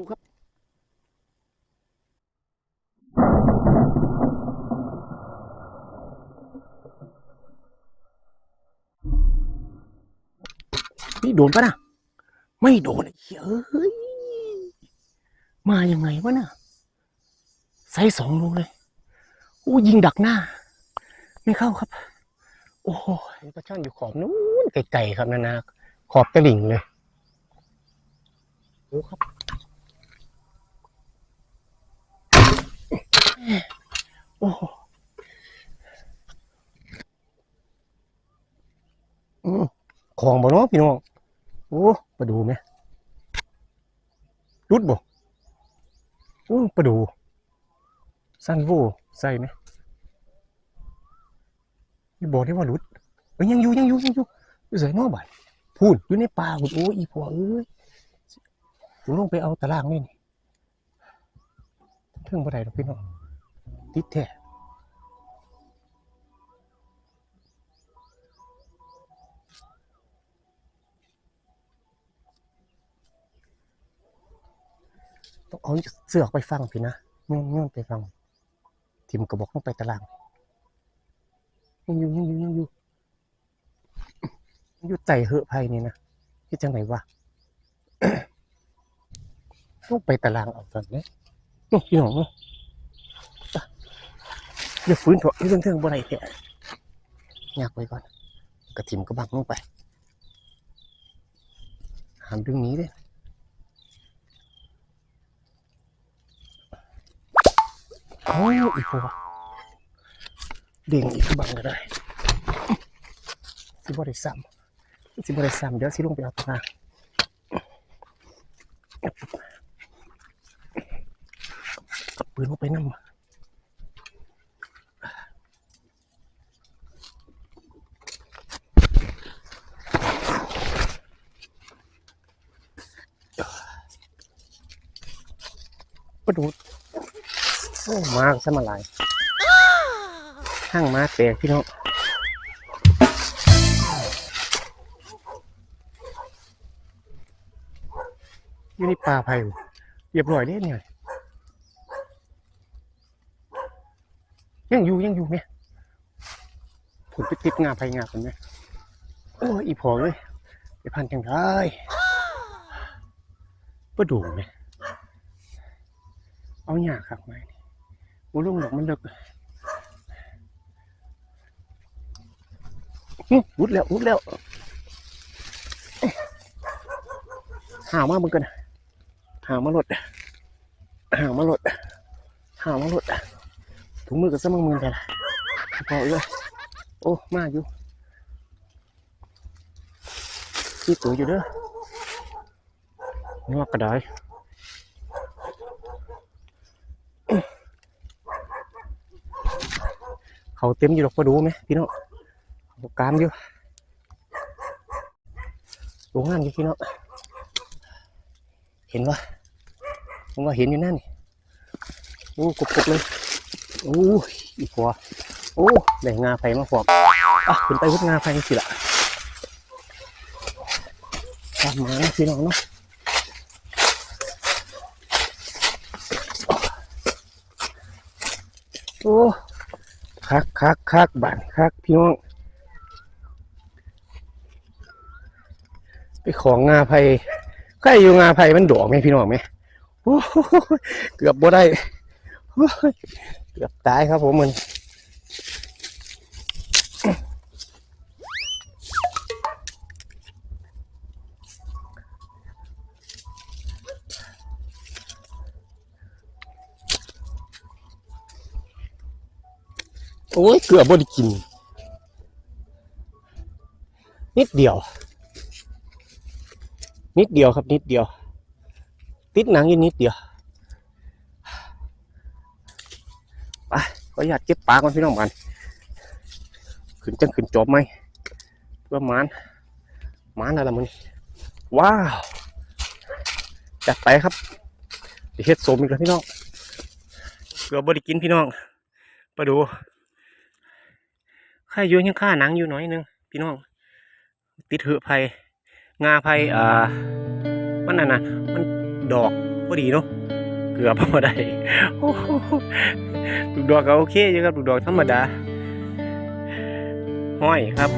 ดูครับนี่โดนปะนะไม่โดนไอ้เหี้ยเฮ้ยมายังไงวะน่ะไซส์สองโลเลยโอ้ยิงดักหน้า ไม่เข้าครับ โอ้โหปลาช่อนอยู่ขอบนู้นไกลๆครับนานาขอบตะลิ่งเลยโอ้ครับ โอ้โหอืม ของบ่เนาะพี่น้องโอ้ปลาดูไหมรุดบ่โอ้ปลาดูสั้นโวใส่ไหมนี่บอกได้ว่ารุดเอ้ยยังอยู่ยังอยู่ยังอยู่อยู่ใส่นอกบ้านพูดอยู่ในป่าพุ่นโอ้อีพ่อเอ้ยผมลงไปเอาตารางนี่นี่ถึงบ่ได้ดอกพี่น้องติดแท้ ต้องเอาเสือกไปฟังพี่นะโยนโยนไปฟังทิมกระบอกลงไปตารางยังอยู่ยังอยู่ยังอยู่ยังอยู่ไต่เหอะไผ่นี่นะที่จังไหนวะต้องไปตารางเอาตอนนี้โอ้ยพี่น้องเนาะไปอย่าฝืนเถอะที่เทิงๆบ่ได้เถอะยากไว้ก่อนกระถิ่มกระบังลงไปห้ามดึงหนี้เด้โอ้ยอีกวะเด้งอีกบังก็ได้ สิบริซ้ำสิบริซ้ำเดี๋ยวสิลงไปเอาตารางกับปืนลงไปนั่งประดูด อ้มาซะมาหลายห้างมาแตกพี่น้องอยู่ในป่าไผ่เรียบร้อยเลยเนี่ยยังอยู่ยังอยู่เนี่ยผลไปติดงาไผ่งาคนไหมโอ้ยอีพอเลยไปพันจังได้ประดูไหมเอาหยาครับไหม บุลุงดอกมันเลิกอื้ออุดแล้วอุดแล้วหาวมาเบิ่งกันหาวมาหลดหาวมาหลดหาวมาหลดถุงมือกับสมังมือกันพอเอ้ยโอ้มาอยู่ที่ตัวอยู่เด้อนี่ว่ากระได เขาเต็มอยู่ดอกประดูไหมพี่น้องบกามอยู่โรงงานอยู่พี่เนาะเห็นวะผมว่าเห็นอยู่นั่นนี่โอ้กบๆเลยโอ้ยอีกหัวโอ้ได้งาไฟมาพร้อมอะขึ้นไปพุดงาไฟสิละตามมาพี่น้องเนาะโอ้ คักคักคักบ้านคักพี่น้องไปของงาไผ่ใครอยู่งาไผ่มันดอกไหมพี่น้องไหมเกือบบ่ได้เกือบตายครับผมมัน โอ้ยเกือบบ่ได้กิน นิดเดียว นิดเดียวครับนิดเดียว ติดหนังอยู่นิดเดียวไปขออนุญาตเก็บปลาก่อนพี่น้องมันขึ้นจังขึ้นจบไหมว่ามันมันอะไรมันว้าว จัดไปครับเดี๋ยวเฮ็ดสมอีกแล้วพี่น้องเกือบริกินพี่น้อง ไปดู ค่ายย้อยังค่าหนังอยู่หน่อยนึงพี่น้อง ติดเหือไผ่งาไผ่อ่ามันน่ะนะมันดอกพอดีเนาะเกือบพอได้โอ้โหลูดอกก็โอเคอยู่ครับดูดอกธรรมดาห้อยครับ